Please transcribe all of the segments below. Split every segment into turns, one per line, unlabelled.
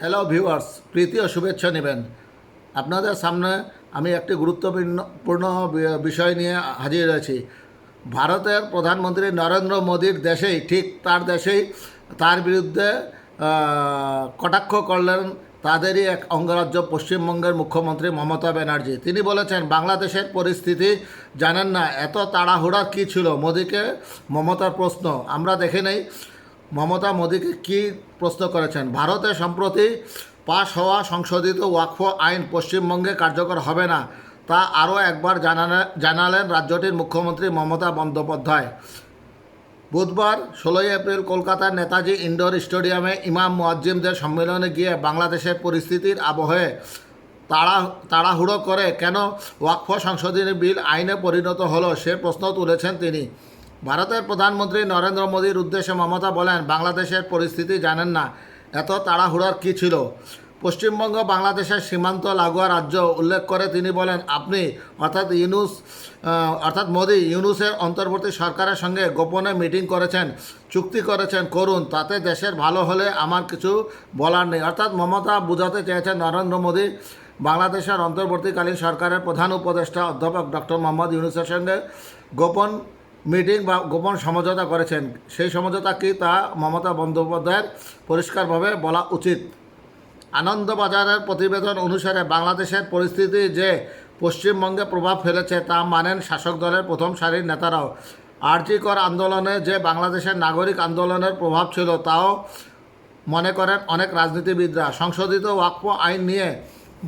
Hello viewers প্রীতি ও শুভেচ্ছা নেবেন। আপনাদের সামনে আমি একটি গুরুত্বপূর্ণ বিষয় নিয়ে হাজির হয়েছি ভারতের প্রধানমন্ত্রী নরেন্দ্র মোদীর দেশেই, ঠিক তার দেশেই তার বিরুদ্ধে কটাক্ষ করলেন তাদেরই এক অঙ্গরাজ্য পশ্চিমবঙ্গের মুখ্যমন্ত্রী মমতা ব্যানার্জি। তিনি বলেছেন, বাংলাদেশের পরিস্থিতি জানেন না, এত তাড়াহুড়া কী ছিল? মোদীকে মমতার প্রশ্ন। আমরা দেখে নেই মমতা মোদীকে কি প্রশ্ন করেছেন? ভারতে সম্প্রতি পাশ হওয়া সংশোধিত ওয়াকফ আইন পশ্চিমবঙ্গে কার্যকর হবে না, তা আরও একবার জানালে জানালেন রাজ্যটির মুখ্যমন্ত্রী মমতা বন্দ্যোপাধ্যায়। বুধবার ষোলোই এপ্রিল কলকাতার নেতাজি ইনডোর স্টেডিয়ামে ইমাম মুয়াজ্জিমদের সম্মেলনে গিয়ে বাংলাদেশের পরিস্থিতির আবহে তাড়া তাড়াহুড়ো করে কেন ওয়াকফ সংশোধনী বিল আইনে পরিণত হলো সে প্রশ্ন তুলেছেন তিনি। ভারতের প্রধানমন্ত্রী নরেন্দ্র মোদীর উদ্দেশ্যে মমতা বলেন, বাংলাদেশের পরিস্থিতি জানেন না, এত তাড়াহুড়ার কী ছিল? পশ্চিমবঙ্গ, বাংলাদেশের সীমান্ত লাগোয়া রাজ্য উল্লেখ করে তিনি বলেন, আপনি, অর্থাৎ ইউনুস অর্থাৎ মোদী, ইউনুসের অন্তর্বর্তী সরকারের সঙ্গে গোপনে মিটিং করেছেন, চুক্তি করেছেন, করুন, তাতে দেশের ভালো হলে আমার কিছু বলার নেই। অর্থাৎ মমতা বোঝাতে চেয়েছেন নরেন্দ্র মোদী, বাংলাদেশের অন্তর্বর্তীকালীন সরকারের প্রধান উপদেষ্টা অধ্যাপক ডক্টর মোহাম্মদ ইউনুসের সঙ্গে গোপন মিটিং বা গোপন সমঝোতা করেছেন। সেই সমঝোতা কি তা মমতা বন্দ্যোপাধ্যায়ের পরিষ্কারভাবে বলা উচিত। আনন্দবাজারের প্রতিবেদন অনুসারে বাংলাদেশের পরিস্থিতি যে পশ্চিমবঙ্গে প্রভাব ফেলেছে তা মানেন শাসক দলের প্রথম সারির নেতারাও। আর্জিকর আন্দোলনে যে বাংলাদেশের নাগরিক আন্দোলনের প্রভাব ছিল তাও মনে করেন অনেক রাজনীতিবিদরা। সংশোধিত ওয়াকফ আইন নিয়ে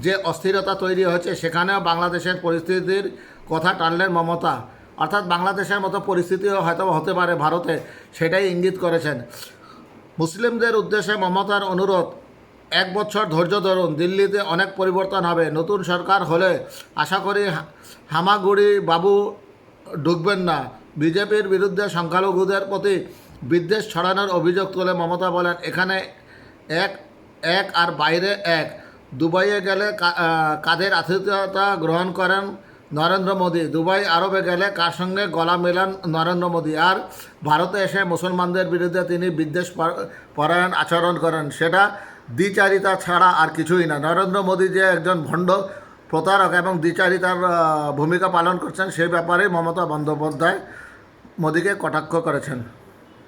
যে অস্থিরতা তৈরি হয়েছে, সেখানেও বাংলাদেশের পরিস্থিতির কথা টানলেন মমতা। অর্থাৎ বাংলাদেশের মতো পরিস্থিতিও হয়তো হতে পারে ভারতে, সেটাই ইঙ্গিত করেছেন। মুসলিমদের উদ্দেশ্যে মমতার অনুরোধ, এক বছর ধৈর্য ধরুন, দিল্লিতে অনেক পরিবর্তন হবে, নতুন সরকার হলে আশা করি হামাগুড়ি বাবু ঢুকবেন না। বিজেপির বিরুদ্ধে সংখ্যালঘুদের প্রতি বিদ্বেষ ছড়ানোর অভিযোগ তুলে মমতা বলেন, এখানে এক এক আর বাইরে এক। দুবাইয়ে গেলে কাদের আতিথ্যতা গ্রহণ করেন নরেন্দ্র মোদী, দুবাই আরবে গেলে কার সঙ্গে গলা মেলান নরেন্দ্র মোদী? আর ভারতে এসে মুসলমানদের বিরুদ্ধে তিনি বিদ্বেষ পরায়ণ আচরণ করেন, সেটা দ্বিচারিতা ছাড়া আর কিছুই না। নরেন্দ্র মোদী যে একজন ভণ্ড প্রতারক এবং দ্বিচারিতার ভূমিকা পালন করছেন সেই ব্যাপারে মমতা বন্দ্যোপাধ্যায় মোদীকে কটাক্ষ করেছেন।